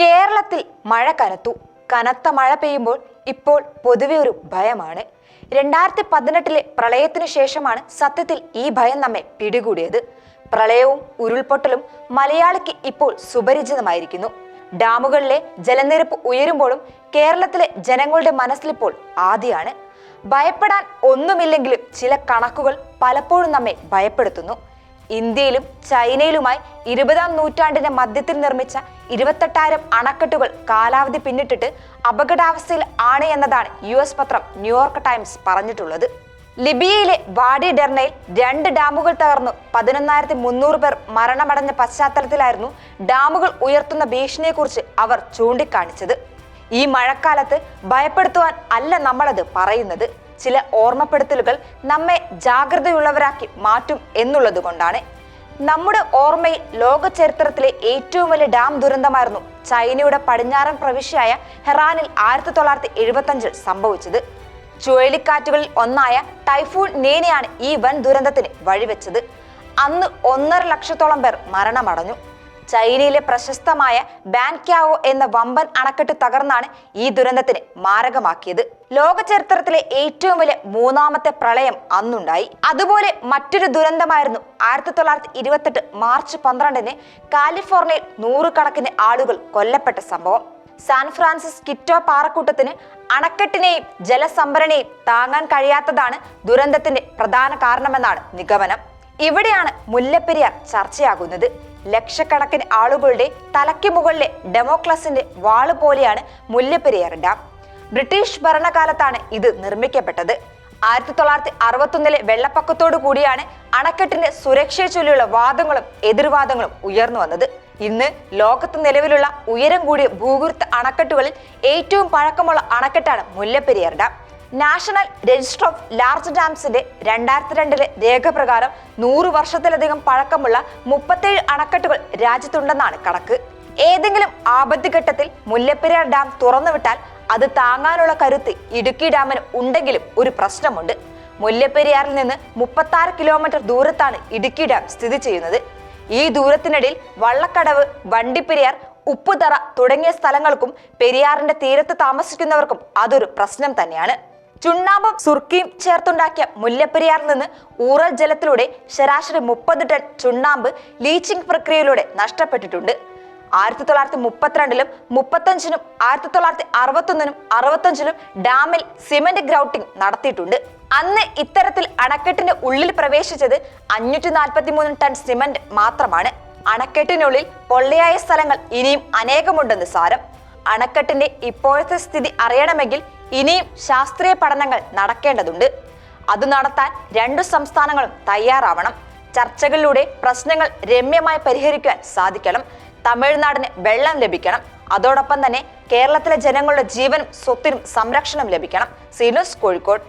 കേരളത്തിൽ മഴ കനത്തു. കനത്ത മഴ പെയ്യുമ്പോൾ ഇപ്പോൾ പൊതുവെ ഒരു ഭയമാണ്. രണ്ടായിരത്തി പതിനെട്ടിലെ പ്രളയത്തിനു ശേഷമാണ് സത്യത്തിൽ ഈ ഭയം നമ്മെ പിടികൂടിയത്. പ്രളയവും ഉരുൾപൊട്ടലും മലയാളിക്ക് ഇപ്പോൾ സുപരിചിതമായിരിക്കുന്നു. ഡാമുകളിലെ ജലനിരപ്പ് ഉയരുമ്പോഴും കേരളത്തിലെ ജനങ്ങളുടെ മനസ്സിലിപ്പോൾ ആദ്യമാണ് ഭയപ്പെടാൻ ഒന്നുമില്ലെങ്കിലും ചില കണക്കുകൾ പലപ്പോഴും നമ്മെ ഭയപ്പെടുത്തുന്നു. ഇന്ത്യയിലും ചൈനയിലുമായി ഇരുപതാം നൂറ്റാണ്ടിന്റെ മധ്യത്തിൽ നിർമ്മിച്ച ഇരുപത്തെട്ടായിരം അണക്കെട്ടുകൾ കാലാവധി പിന്നിട്ടിട്ട് അപകടാവസ്ഥയിൽ ആണ് എന്നതാണ് യു എസ് പത്രം ന്യൂയോർക്ക് ടൈംസ് പറഞ്ഞിട്ടുള്ളത്. ലിബിയയിലെ വാഡി ഡെർണയിൽ രണ്ട് ഡാമുകൾ തകർന്നു. പതിനൊന്നായിരത്തി മുന്നൂറ് പേർ മരണമടഞ്ഞ പശ്ചാത്തലത്തിലായിരുന്നു ഡാമുകൾ ഉയർത്തുന്ന ഭീഷണിയെക്കുറിച്ച് അവർ ചൂണ്ടിക്കാണിച്ചത്. ഈ മഴക്കാലത്ത് ഭയപ്പെടുത്തുവാൻ അല്ല നമ്മളത് പറയുന്നത്. ചില ഓർമ്മപ്പെടുത്തലുകൾ നമ്മെ ജാഗ്രതയുള്ളവരാക്കി മാറ്റും എന്നുള്ളതുകൊണ്ടാണ് നമ്മുടെ ഓർമ്മയിൽ ലോക ചരിത്രത്തിലെ ഏറ്റവും വലിയ ഡാം ദുരന്തമായിരുന്നു ചൈനയുടെ പടിഞ്ഞാറൻ പ്രവിശ്യയായ ഹെറാനിൽ ആയിരത്തി തൊള്ളായിരത്തി എഴുപത്തി അഞ്ചിൽ സംഭവിച്ചത്. ചുഴലിക്കാറ്റുകളിൽ ഒന്നായ ടൈഫൂൺ നേനയാണ് ഈ വൻ ദുരന്തത്തിന് വഴിവെച്ചത്. അന്ന് ഒന്നര ലക്ഷത്തോളം പേർ മരണമടഞ്ഞു. ചൈനയിലെ പ്രശസ്തമായ ബാൻക്യാവോ എന്ന വമ്പൻ അണക്കെട്ട് തകർന്നാണ് ഈ ദുരന്തത്തിന് മാരകമാക്കിയത്. ലോക ചരിത്രത്തിലെ ഏറ്റവും വലിയ മൂന്നാമത്തെ പ്രളയം അന്നുണ്ടായി. അതുപോലെ മറ്റൊരു ദുരന്തമായിരുന്നു ആയിരത്തി തൊള്ളായിരത്തി ഇരുപത്തെട്ട് മാർച്ച് പന്ത്രണ്ടിന് കാലിഫോർണിയയിൽ നൂറുകണക്കിന് ആളുകൾ കൊല്ലപ്പെട്ട സംഭവം. സാൻ ഫ്രാൻസിസ് കിറ്റോ പാറക്കൂട്ടത്തിന് അണക്കെട്ടിനെയും ജലസംഭരണിയെയും താങ്ങാൻ കഴിയാത്തതാണ് ദുരന്തത്തിന്റെ പ്രധാന കാരണമെന്നാണ് നിഗമനം. ഇവിടെയാണ് മുല്ലപ്പെരിയാർ ചർച്ചയാകുന്നത്. ലക്ഷക്കണക്കിന് ആളുകളുടെ തലയ്ക്ക് മുകളിലെ ഡെമോക്ലസിന്റെ വാൾ പോലെയാണ് മുല്ലപ്പെരിയാർ ഡാം ബ്രിട്ടീഷ് ഭരണകാലത്താണ് ഇത് നിർമ്മിക്കപ്പെട്ടത്. ആയിരത്തി തൊള്ളായിരത്തി അറുപത്തൊന്നിലെ വെള്ളപ്പൊക്കത്തോടു കൂടിയാണ് അണക്കെട്ടിന്റെ സുരക്ഷയെ ചൊല്ലിയുള്ള വാദങ്ങളും എതിർവാദങ്ങളും ഉയർന്നു വന്നത്. ഇന്ന് ലോകത്ത് നിലവിലുള്ള ഉയരം കൂടിയ ഭൂഗുരുത്ത അണക്കെട്ടുകളിൽ ഏറ്റവും പഴക്കമുള്ള അണക്കെട്ടാണ് Mullaperiyar dam national register of large ഡാംസിന്റെ രണ്ടായിരത്തി രണ്ടിലെ രേഖ പ്രകാരം നൂറ് വർഷത്തിലധികം പഴക്കമുള്ള മുപ്പത്തേഴ് അണക്കെട്ടുകൾ രാജ്യത്തുണ്ടെന്നാണ് കണക്ക്. ഏതെങ്കിലും ആപത്ത് ഘട്ടത്തിൽ മുല്ലപ്പെരിയാർ ഡാം തുറന്നുവിട്ടാൽ അത് താങ്ങാനുള്ള കരുത്ത് ഇടുക്കി ഡാമിന് ഉണ്ടെങ്കിലും ഒരു പ്രശ്നമുണ്ട്. മുല്ലപ്പെരിയാറിൽ നിന്ന് മുപ്പത്തി ആറ് കിലോമീറ്റർ ദൂരത്താണ് ഇടുക്കി ഡാം സ്ഥിതി ചെയ്യുന്നത്. ഈ ദൂരത്തിനിടയിൽ വള്ളക്കടവ് വണ്ടിപ്പെരിയാർ ഉപ്പുതറ തുടങ്ങിയ സ്ഥലങ്ങൾക്കും പെരിയാറിന്റെ തീരത്ത് താമസിക്കുന്നവർക്കും അതൊരു പ്രശ്നം തന്നെയാണ്. ചുണ്ണാമ്പും സുർക്കിയും ചേർത്തുണ്ടാക്കിയ മുല്ലപ്പെരിയാറിൽ നിന്ന് ഊറൽ ജലത്തിലൂടെ ശരാശരി മുപ്പത് ടൺ ചുണ്ണാമ്പ് ലീച്ചിംഗ് പ്രക്രിയയിലൂടെ നഷ്ടപ്പെട്ടിട്ടുണ്ട്. ആയിരത്തി തൊള്ളായിരത്തി മുപ്പത്തിരണ്ടിലും മുപ്പത്തഞ്ചിനും ആയിരത്തി തൊള്ളായിരത്തി അറുപത്തൊന്നിനും അറുപത്തഞ്ചിലും ഡാമിൽ സിമന്റ് ഗ്രൗട്ടിംഗ് നടത്തിയിട്ടുണ്ട്. അന്ന് ഇത്തരത്തിൽ അണക്കെട്ടിന്റെ ഉള്ളിൽ പ്രവേശിച്ചത് അഞ്ഞൂറ്റി നാൽപ്പത്തി മൂന്ന് ടൺ സിമന്റ് മാത്രമാണ്. അണക്കെട്ടിനുള്ളിൽ പൊള്ളയായ സ്ഥലങ്ങൾ ഇനിയും അനേകമുണ്ടെന്ന് സാരം. അണക്കെട്ടിന്റെ ഇപ്പോഴത്തെ സ്ഥിതി അറിയണമെങ്കിൽ ഇനിയും ശാസ്ത്രീയ പഠനങ്ങൾ നടക്കേണ്ടതുണ്ട്. അത് നടത്താൻ രണ്ടു സംസ്ഥാനങ്ങളും തയ്യാറാവണം. ചർച്ചകളിലൂടെ പ്രശ്നങ്ങൾ രമ്യമായി പരിഹരിക്കാൻ സാധിക്കണം. തമിഴ്നാടിന് വെള്ളം ലഭിക്കണം. അതോടൊപ്പം തന്നെ കേരളത്തിലെ ജനങ്ങളുടെ ജീവനും സ്വത്തിനും സംരക്ഷണം ലഭിക്കണം. സീനോസ് കോഴിക്കോട്.